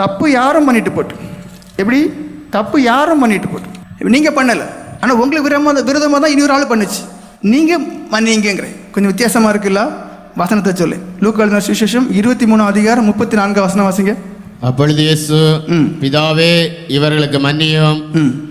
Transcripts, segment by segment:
தப்பு யாரும் பண்ணிட்டு போட்டு. எப்படி? தப்பு யாரும் பண்ணிட்டு போட்டு. நீங்கள் பண்ணலை. ஆனால் உங்களுக்கு விரமாக விரோதமாக தான் இன்னொரு ஆள் பண்ணுச்சு. நீங்கள் மன்னிங்கிறேன் கொஞ்சம் வித்தியாசமாக இருக்குல்ல? வசனத்தை சொல்லு. லூக்காளுநர் சுவிசேஷம் இருபத்தி மூணு அதிகாரம் முப்பத்தி நான்கு வசனம் வாசிங்க. அப்பொழுது இயேசு. பிதாவே இவர்களுக்கு மன்னியும்.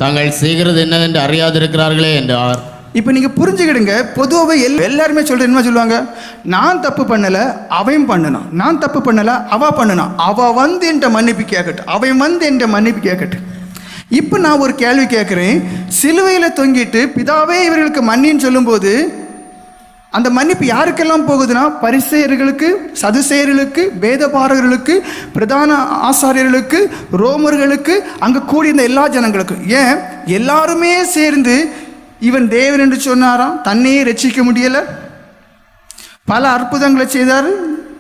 தாங்கள் செய்கிறது என்னதென்று அறியாதிருக்கிறார்களே என்றார். இப்போ நீங்கள் புரிஞ்சுக்கிடுங்க பொதுவாகவே எல் எல்லாருமே சொல்கிற என்ன சொல்லுவாங்க? நான் தப்பு பண்ணலை அவன் பண்ணினான். நான் தப்பு பண்ணலை அவ பண்ணினான். அவ வந்து என்ற மன்னிப்பு கேட்கட்டும் அவன் வந்து என்ற மன்னிப்பு கேட்கட்டும் இப்போ நான் ஒரு கேள்வி கேட்குறேன் சிலுவையில் தொங்கிட்டு பிதாவே இவர்களுக்கு மன்னின்னு சொல்லும்போது அந்த மன்னிப்பு யாருக்கெல்லாம் போகுதுன்னா பரிசெயர்களுக்கு சதுசேயர்களுக்கு வேதபாரர்களுக்கு பிரதான ஆசாரியர்களுக்கு ரோமர்களுக்கு அங்கே கூடியிருந்த எல்லா ஜனங்களுக்கும். ஏன்? எல்லாருமே சேர்ந்து இவன் தேவன் என்று சொன்னாராம் தன்னையே ரட்சிக்க முடியலை. பல அற்புதங்களை செய்தார்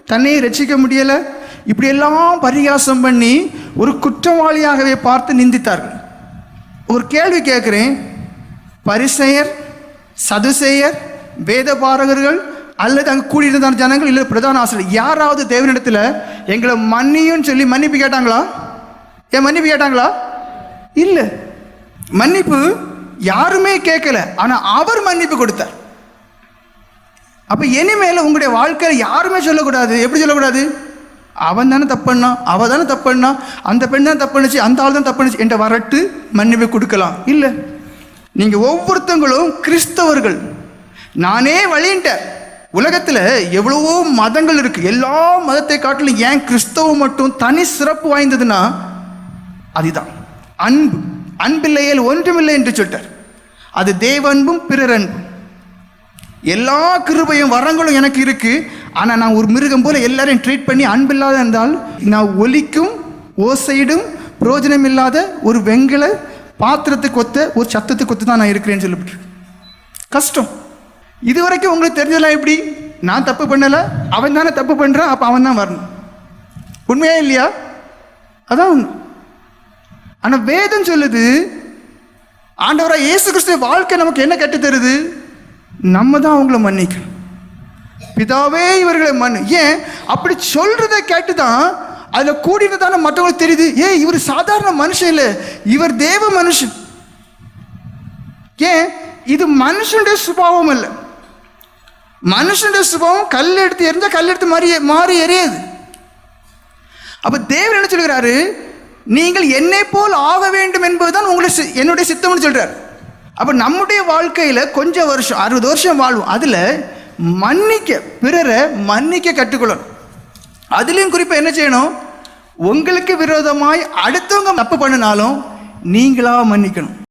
தன்னையே ரட்சிக்க முடியலை. இப்படியெல்லாம் பரிகாசம் பண்ணி ஒரு குற்றவாளியாகவே பார்த்து நிந்தித்தார்கள் ஒரு கேள்வி கேட்குறேன் பரிசெயர் சதுசேயர் வேதபாரகர்கள் அல்லது அங்கே கூடியிருந்த ஜனங்கள் இல்லை பிரதான ஆசிரியர் யாராவது தேவனிடத்தில் எங்களை மன்னியும் சொல்லி மன்னிப்பு கேட்டாங்களா? ஏன் மன்னிப்பு கேட்டாங்களா? இல்லை. மன்னிப்பு யாருமே கேட்கல. ஆனால் அவர் மன்னிப்பு கொடுத்தார். அப்போ இனிமேல் உங்களுடைய வாழ்க்கையில் யாருமே சொல்லக்கூடாது. எப்படி சொல்லக்கூடாது? அவன் தானே தப்புன்னா அவ தானே தப்புண்ணா அந்த பெண் தான் தப்புனுச்சு அந்த ஆள் தான் தப்புனுச்சு என்ற வரட்டு மன்னிப்பு கொடுக்கலாம். இல்லை. நீங்கள் ஒவ்வொருத்தங்களும் கிறிஸ்தவர்கள். நானே வழின்ட்டேன். உலகத்தில் எவ்வளவோ மதங்கள் இருக்குது எல்லா மதத்தை காட்டிலும் ஏன் கிறிஸ்தவம் மட்டும் தனி சிறப்பு வாய்ந்ததுன்னா அதுதான். அன்பு. அன்பில்லையில் ஒன்றுமில்லை என்று சொல்லிட்டார். அது தேவன்பும் பிறர் அன்பும் எல்லா கிருபையும் வரங்களும் எனக்கு இருக்கு. ஆனால் நான் ஒரு மிருகம் போல எல்லாரையும் ட்ரீட் பண்ணி அன்பில்லாத இருந்தால் நான் ஒலிக்கும் ஓசையிடும் பிரயோஜனம் இல்லாத ஒரு வெங்கல பாத்திரத்துக்கு ஒத்த ஒரு சத்தத்துக்கு ஒத்து தான் நான் இருக்கிறேன்னு சொல்லிவிட்டு. கஷ்டம். இது வரைக்கும் உங்களுக்கு தெரிஞ்சலாம் எப்படி? நான் தப்பு பண்ணலை அவன் தானே தப்பு பண்ணுறான் அப்போ அவன் தான் வரணும். உண்மையா இல்லையா? அதான் உண்மை. ஆனால் வேதம் சொல்லுது ஆண்டவராக இயேசு கிறிஸ்துவ வாழ்க்கை நமக்கு என்ன கற்றுத் தருது? நம்ம தான் அவங்கள மன்னிக்கணும். பிதாவே இவர்களை மன்னு. ஏன்? அப்படி சொல்கிறத கேட்டு தான் அதில் கூடிட்டு தானே மற்றவங்களுக்கு தெரியுது ஏ இவர் சாதாரண மனுஷன் இல்லை இவர் தேவ மனுஷன். ஏன்? இது மனுஷனுடைய சுபாவம் இல்லை மனுஷனுடைய சுபாவம் கல் எடுத்து எரிஞ்சால் கல் எடுத்து மாறி மாறி எரியாது அப்போ தேவர் என்ன சொல்கிறாரு நீங்கள் என்னை போல் ஆக வேண்டும் என்பதுதான் உங்களுடைய சி- என்னுடைய சித்தம்னு சொல்கிறார் அப்போ நம்முடைய வாழ்க்கையில் கொஞ்சம் வருஷம் அறுபது வருஷம் வாழ்வோம் அதில் மன்னிக்க பிறரை மன்னிக்க கற்றுக்கொள்ளணும். அதுலேயும் குறிப்பாக என்ன செய்யணும்? உங்களுக்கு விரோதமாய் அடுத்தவங்க தப்பு பண்ணினாலும் நீங்களாக மன்னிக்கணும்.